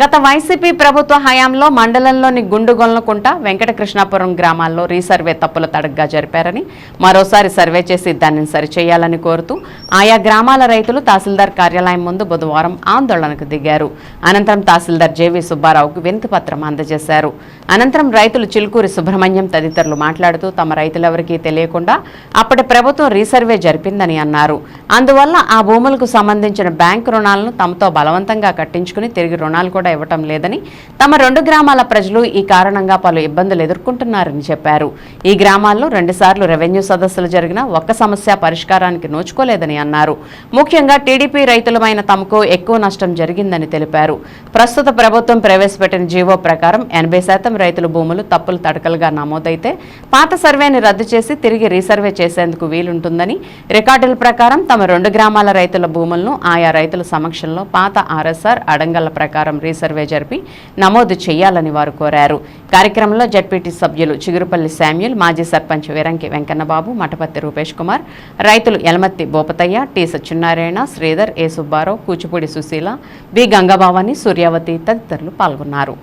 గత వైసీపీ ప్రభుత్వ హయాంలో మండలంలోని గుండుగొల్లకుంట వెంకటకృష్ణాపురం గ్రామాల్లో రీసర్వే తప్పుల తడగ్గా జరిపారని మరోసారి సర్వే చేసి దానిని సరిచేయాలని కోరుతూ ఆయా గ్రామాల రైతులు తహసీల్దార్ కార్యాలయం ముందు బుధవారం ఆందోళనకు దిగారు. అనంతరం తహసీల్దార్ జేవీ సుబ్బారావుకు వినతిపత్రం అందజేశారు. అనంతరం రైతులు చిలుకూరి సుబ్రహ్మణ్యం తదితరులు మాట్లాడుతూ తమ రైతులెవరికీ తెలియకుండా అప్పటి ప్రభుత్వం రీసర్వే జరిపిందని అన్నారు. అందువల్ల ఆ భూములకు సంబంధించిన బ్యాంకు రుణాలను తమతో బలవంతంగా కట్టించుకుని తిరిగి రుణాలు కూడా ఇవ్వటం లేదని తమ రెండు గ్రామాల ప్రజలు ఈ కారణంగా పలు ఇబ్బందులు ఎదుర్కొంటున్నారని చెప్పారు. ఈ గ్రామాల్లో రెండుసార్లు రెవెన్యూ సదస్సులు జరిగినా ఒక్క సమస్య పరిష్కారానికి నోచుకోలేదని అన్నారు. ముఖ్యంగా టీడీపీ రైతులమైన తమకు ఎక్కువ నష్టం జరిగిందని తెలిపారు. ప్రస్తుత ప్రభుత్వం ప్రవేశపెట్టిన జీవో ప్రకారం ఎనభై శాతం రైతుల భూములు తప్పులు తడకలుగా నమోదైతే పాత సర్వేని రద్దు చేసి తిరిగి రీసర్వే చేసేందుకు వీలుంటుందని రికార్డుల ప్రకారం తమ రెండు గ్రామాల రైతుల భూములను ఆయా రైతుల సమక్షంలో పాత ఆర్ఎస్ఆర్ అడంగల ప్రకారం సర్వే జరిపి నమోదు చేయాలని వారు కోరారు. కార్యక్రమంలో జడ్పీటీ సభ్యులు చిగురుపల్లి శామ్యుల్ మాజీ సర్పంచ్ వీరంకి వెంకన్నబాబు మఠపత్తి రూపేష్ కుమార్ రైతులు Elamathi Bopathaiah T Satyanarayana Sridhar A Subbarao Kuchipudi Sushila B Gangabhavani Suryavathi తదితరులు పాల్గొన్నారు.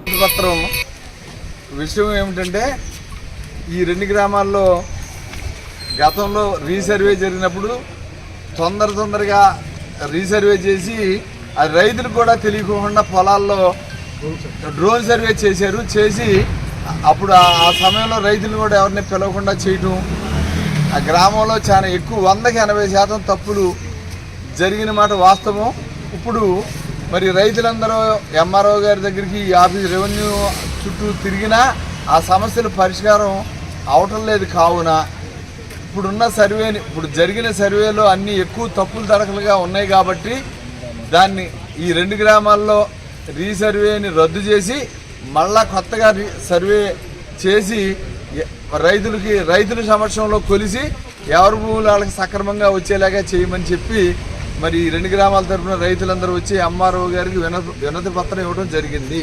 విషయం ఏమిటంటే ఈ రెండు గ్రామాల్లో గతంలో రీసర్వే జరిగినప్పుడు తొందర తొందరగా రీసర్వే చేసి అది రైతులకు కూడా తెలియకుండా పొలాల్లో డ్రోన్ సర్వే చేశారు. చేసి అప్పుడు ఆ సమయంలో రైతులు కూడా ఎవరిని పిలవకుండా చేయటం ఆ గ్రామంలో చాలా ఎక్కువ వందకి ఎనభై శాతం తప్పులు జరిగిన మాట వాస్తవం. ఇప్పుడు మరి రైతులందరూ ఎంఆర్ఓ గారి దగ్గరికి ఆఫీస్ రెవెన్యూ చుట్టూ తిరిగినా ఆ సమస్యలు పరిష్కారం అవటం లేదు కావున. ఇప్పుడున్న సర్వేని ఇప్పుడు జరిగిన సర్వేలో అన్నీ ఎక్కువ తప్పులు తడకలుగా ఉన్నాయి కాబట్టి దాన్ని ఈ రెండు గ్రామాల్లో రీసర్వేని రద్దు చేసి మళ్ళా కొత్తగా రీ సర్వే చేసి రైతులకి రైతుల సమక్షంలో కొలిసి ఎవరి భూములు వాళ్ళకి సక్రమంగా వచ్చేలాగా చేయమని చెప్పి మరి ఈ రెండు గ్రామాల తరఫున రైతులందరూ వచ్చి ఎంఆర్ఓ గారికి వినతి వినతి పత్రం ఇవ్వడం జరిగింది.